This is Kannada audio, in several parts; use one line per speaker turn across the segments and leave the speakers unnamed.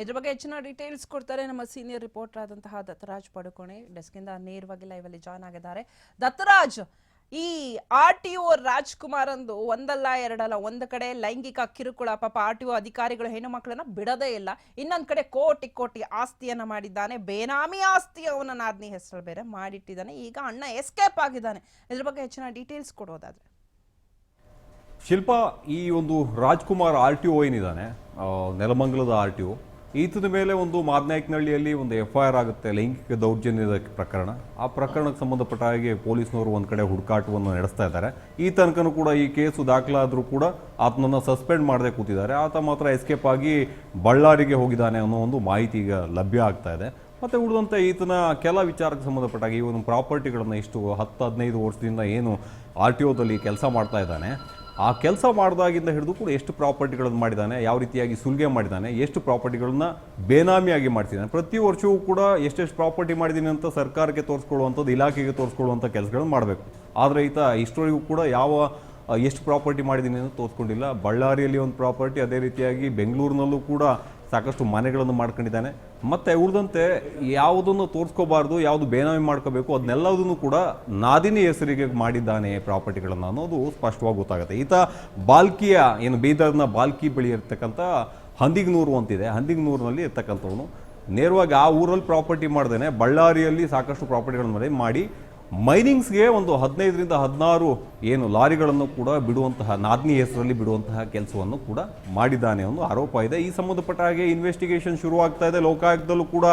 ಇದ್ರ ಬಗ್ಗೆ ಹೆಚ್ಚಿನ ಡೀಟೇಲ್ಸ್ ಕೊಡ್ತಾರೆ ನಮ್ಮ ಸೀನಿಯರ್ ರಿಪೋರ್ಟರ್ ಆದಂತಹ ದತ್ತರಾಜ್ ಪಡುಕೋಣೆ. ಇಂದ ನೇರವಾಗಿ ಲೈವ್ ಅಲ್ಲಿ ಜಾಯ್ನ್ ಆಗಿದ್ದಾರೆ. ದತ್ತರಾಜ್, ಈ ಆರ್ ಟಿ ಒ ರಾಜ್ಕುಮಾರ್ ಅಂದು ಒಂದಲ್ಲ, ಎರಡಲ್ಲ, ಒಂದು ಕಡೆ ಲೈಂಗಿಕ ಕಿರುಕುಳ, ಪಾಪ ಆರ್ ಟಿ ಒ ಅಧಿಕಾರಿಗಳು ಹೆಣ್ಣು ಮಕ್ಕಳನ್ನ ಬಿಡದೇ ಇಲ್ಲ. ಇನ್ನೊಂದ್ ಕಡೆ ಕೋಟಿ ಕೋಟಿ ಆಸ್ತಿಯನ್ನ ಮಾಡಿದ್ದಾನೆ. ಬೇನಾಮಿ ಆಸ್ತಿ ಅವನ ನಾದ್ನಿ ಹೆಸರು ಬೇರೆ ಮಾಡಿಟ್ಟಿದ್ದಾನೆ. ಈಗ ಅಣ್ಣ ಎಸ್ಕೇಪ್ ಆಗಿದ್ದಾನೆ. ಇದ್ರ ಬಗ್ಗೆ ಹೆಚ್ಚಿನ ಡೀಟೇಲ್ಸ್ ಕೊಡೋದಾದ್ರೆ.
ಶಿಲ್ಪ, ಈ ಒಂದು ರಾಜ್ಕುಮಾರ್ ಆರ್ ಟಿ ಓ ಏನಿದ್ದಾನೆ? ನೆಲಮಂಗಲದ ಆರ್ ಟಿ ಒ ಈತನ ಮೇಲೆ ಒಂದು ಮಾದನಾಯಕನಹಳ್ಳಿಯಲ್ಲಿ ಒಂದು ಎಫ್ ಐ ಆರ್ ಆಗುತ್ತೆ, ಲೈಂಗಿಕ ದೌರ್ಜನ್ಯದ ಪ್ರಕರಣ. ಆ ಪ್ರಕರಣಕ್ಕೆ ಸಂಬಂಧಪಟ್ಟ ಹಾಗೆ ಪೊಲೀಸ್ನವರು ಒಂದು ಕಡೆ ಹುಡುಕಾಟವನ್ನು ನಡೆಸ್ತಾ ಇದ್ದಾರೆ. ಈ ತನಕನೂ ಕೂಡ ಈ ಕೇಸು ದಾಖಲಾದರೂ ಕೂಡ ಆತನನ್ನು ಸಸ್ಪೆಂಡ್ ಮಾಡದೆ ಕೂತಿದ್ದಾರೆ. ಆತ ಮಾತ್ರ ಎಸ್ಕೇಪ್ ಆಗಿ ಬಳ್ಳಾರಿಗೆ ಹೋಗಿದ್ದಾನೆ ಅನ್ನೋ ಒಂದು ಮಾಹಿತಿ ಈಗ ಲಭ್ಯ ಆಗ್ತಾ ಇದೆ. ಮತ್ತು ಉಳಿದಂತೆ ಈತನ ಕೆಲ ವಿಚಾರಕ್ಕೆ ಸಂಬಂಧಪಟ್ಟಾಗ ಈ ಒಂದು ಪ್ರಾಪರ್ಟಿಗಳನ್ನು ಇಷ್ಟು ಹತ್ತು ಹದಿನೈದು ವರ್ಷದಿಂದ ಏನು ಆರ್ ಟಿ ಒದಲ್ಲಿ ಕೆಲಸ ಮಾಡ್ತಾ ಇದ್ದಾನೆ. ಆ ಕೆಲಸ ಮಾಡಿದಾಗಿಂದ ಹಿಡಿದು ಕೂಡ ಎಷ್ಟು ಪ್ರಾಪರ್ಟಿಗಳನ್ನು ಮಾಡಿದ್ದಾನೆ ಯಾವ ರೀತಿಯಾಗಿ ಸುಲಿಗೆ ಮಾಡಿದ್ದಾನೆ ಎಷ್ಟು ಪ್ರಾಪರ್ಟಿಗಳನ್ನ ಬೇನಾಮಿಯಾಗಿ ಮಾಡ್ತಿದ್ದಾನೆ ಪ್ರತಿ ವರ್ಷವೂ ಕೂಡ ಎಷ್ಟೆಷ್ಟು ಪ್ರಾಪರ್ಟಿ ಮಾಡಿದ್ದೀನಿ ಅಂತ ಸರ್ಕಾರಕ್ಕೆ ತೋರಿಸ್ಕೊಳ್ಳುವಂಥದ್ದು, ಇಲಾಖೆಗೆ ತೋರಿಸ್ಕೊಳ್ಳುವಂಥ ಕೆಲಸಗಳನ್ನು ಮಾಡಬೇಕು. ಆದರೆ ಈತ ಇಷ್ಟವರೆಗೂ ಕೂಡ ಯಾವ ಎಷ್ಟು ಪ್ರಾಪರ್ಟಿ ಮಾಡಿದ್ದೀನಿ ಅಂತ ತೋರಿಸ್ಕೊಂಡಿಲ್ಲ. ಬಳ್ಳಾರಿಯಲ್ಲಿ ಒಂದು ಪ್ರಾಪರ್ಟಿ, ಅದೇ ರೀತಿಯಾಗಿ ಬೆಂಗಳೂರಿನಲ್ಲೂ ಕೂಡ ಸಾಕಷ್ಟು ಮನೆಗಳನ್ನು ಮಾಡ್ಕೊಂಡಿದ್ದಾನೆ. ಮತ್ತೆ ಉಳಿದಂತೆ ಯಾವುದನ್ನು ತೋರಿಸ್ಕೋಬಾರ್ದು, ಯಾವುದು ಬೇನಾಮಿ ಮಾಡ್ಕೋಬೇಕು, ಅದನ್ನೆಲ್ಲದನ್ನು ಕೂಡ ನಾದಿನಿ ಹೆಸರಿಗೆ ಮಾಡಿದ್ದಾನೆ ಪ್ರಾಪರ್ಟಿಗಳನ್ನು ಅನ್ನೋದು ಸ್ಪಷ್ಟವಾಗಿ ಗೊತ್ತಾಗುತ್ತೆ. ಈತ ಬಾಲ್ಕಿಯ, ಏನು ಬೀದರ್ನ ಬಾಲ್ಕಿ ಬಳಿ ಇರ್ತಕ್ಕಂಥ ಹಂದಿಗ್ನೂರು ಅಂತಿದೆ. ಹಂದಿಗ್ನೂರಿನಲ್ಲಿ ಇರ್ತಕ್ಕಂಥವನು. ನೇರವಾಗಿ ಆ ಊರಲ್ಲಿ ಪ್ರಾಪರ್ಟಿ ಮಾಡ್ದೇನೆ, ಬಳ್ಳಾರಿಯಲ್ಲಿ ಸಾಕಷ್ಟು ಪ್ರಾಪರ್ಟಿಗಳನ್ನು ಮಾಡಿ ಮಾಡಿ ಮೈನಿಂಗ್ಸ್ಗೆ ಒಂದು ಹದಿನೈದರಿಂದ ಹದಿನಾರು ಏನು ಲಾರಿಗಳನ್ನು ಕೂಡ ಬಿಡುವಂತಹ, ನಾದ್ನಿ ಹೆಸರಲ್ಲಿ ಬಿಡುವಂತಹ ಕೆಲಸವನ್ನು ಕೂಡ ಮಾಡಿದ್ದಾನೆ ಒಂದು ಆರೋಪ ಇದೆ. ಈ ಸಂಬಂಧಪಟ್ಟ ಹಾಗೆ ಇನ್ವೆಸ್ಟಿಗೇಷನ್ ಶುರುವಾಗ್ತಾ ಇದೆ. ಲೋಕಾಯುಕ್ತದಲ್ಲೂ ಕೂಡ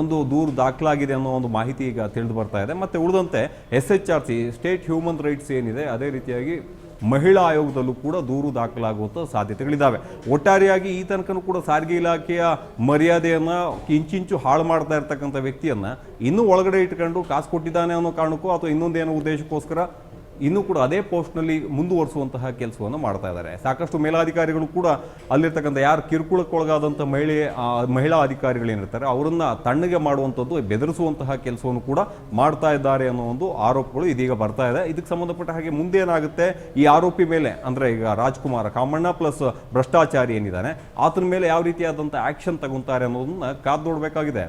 ಒಂದು ದೂರು ದಾಖಲಾಗಿದೆ ಅನ್ನೋ ಒಂದು ಮಾಹಿತಿ ಈಗ ತಿಳಿದು ಬರ್ತಾ ಇದೆ. ಮತ್ತು ಉಳಿದಂತೆ S H R C state human rights ಏನಿದೆ, ಅದೇ ರೀತಿಯಾಗಿ ಮಹಿಳಾ ಆಯೋಗದಲ್ಲೂ ಕೂಡ ದೂರು ದಾಖಲಾಗುವಂಥ ಸಾಧ್ಯತೆಗಳಿದ್ದಾವೆ ಒಟ್ಟಾರೆಯಾಗಿ ಈ ತನಕನೂ ಕೂಡ ಸಾರಿಗೆ ಇಲಾಖೆಯ ಮರ್ಯಾದೆಯನ್ನು ಇಂಚಿಂಚು ಹಾಳು ಮಾಡ್ತಾ ಇರ್ತಕ್ಕಂಥ ವ್ಯಕ್ತಿಯನ್ನು ಇನ್ನೂ ಒಳಗಡೆ ಇಟ್ಕೊಂಡು ಕಾಸು ಕೊಟ್ಟಿದ್ದಾನೆ ಅನ್ನೋ ಕಾರಣಕ್ಕೂ ಅಥವಾ ಇನ್ನೊಂದೇನೋ ಉದ್ದೇಶಕ್ಕೋಸ್ಕರ ಇನ್ನೂ ಕೂಡ ಅದೇ ಪೋಸ್ಟ್ನಲ್ಲಿ ಮುಂದುವರಿಸುವಂತಹ ಕೆಲಸವನ್ನು ಮಾಡ್ತಾ ಇದ್ದಾರೆ. ಸಾಕಷ್ಟು ಮೇಲಾಧಿಕಾರಿಗಳು ಕೂಡ ಅಲ್ಲಿರ್ತಕ್ಕಂಥ ಯಾರು ಕಿರುಕುಳಕ್ಕೊಳಗಾದಂಥ ಮಹಿಳೆ ಮಹಿಳಾ ಅಧಿಕಾರಿಗಳೇನಿರ್ತಾರೆ ಅವರನ್ನು ತಣ್ಣಗೆ ಮಾಡುವಂಥದ್ದು ಬೆದರಿಸುವಂತಹ ಕೆಲಸವನ್ನು ಕೂಡ ಮಾಡ್ತಾ ಇದ್ದಾರೆ ಅನ್ನೋ ಒಂದು ಆರೋಪಗಳು ಇದೀಗ ಬರ್ತಾ ಇದೆ. ಇದಕ್ಕೆ ಸಂಬಂಧಪಟ್ಟ ಹಾಗೆ ಮುಂದೆ ಏನಾಗುತ್ತೆ? ಈ ಆರೋಪಿ ಮೇಲೆ ಅಂದ್ರೆ ಈಗ ರಾಜ್ಕುಮಾರ ಕಾಮಣ್ಣ ಪ್ಲಸ್ ಭ್ರಷ್ಟಾಚಾರಿ ಏನಿದ್ದಾನೆ ಆತನ ಮೇಲೆ ಯಾವ ರೀತಿಯಾದಂಥ ಆಕ್ಷನ್ ತಗೊಂತಾರೆ ಅನ್ನೋದನ್ನ ಕಾದು ನೋಡಬೇಕಾಗಿದೆ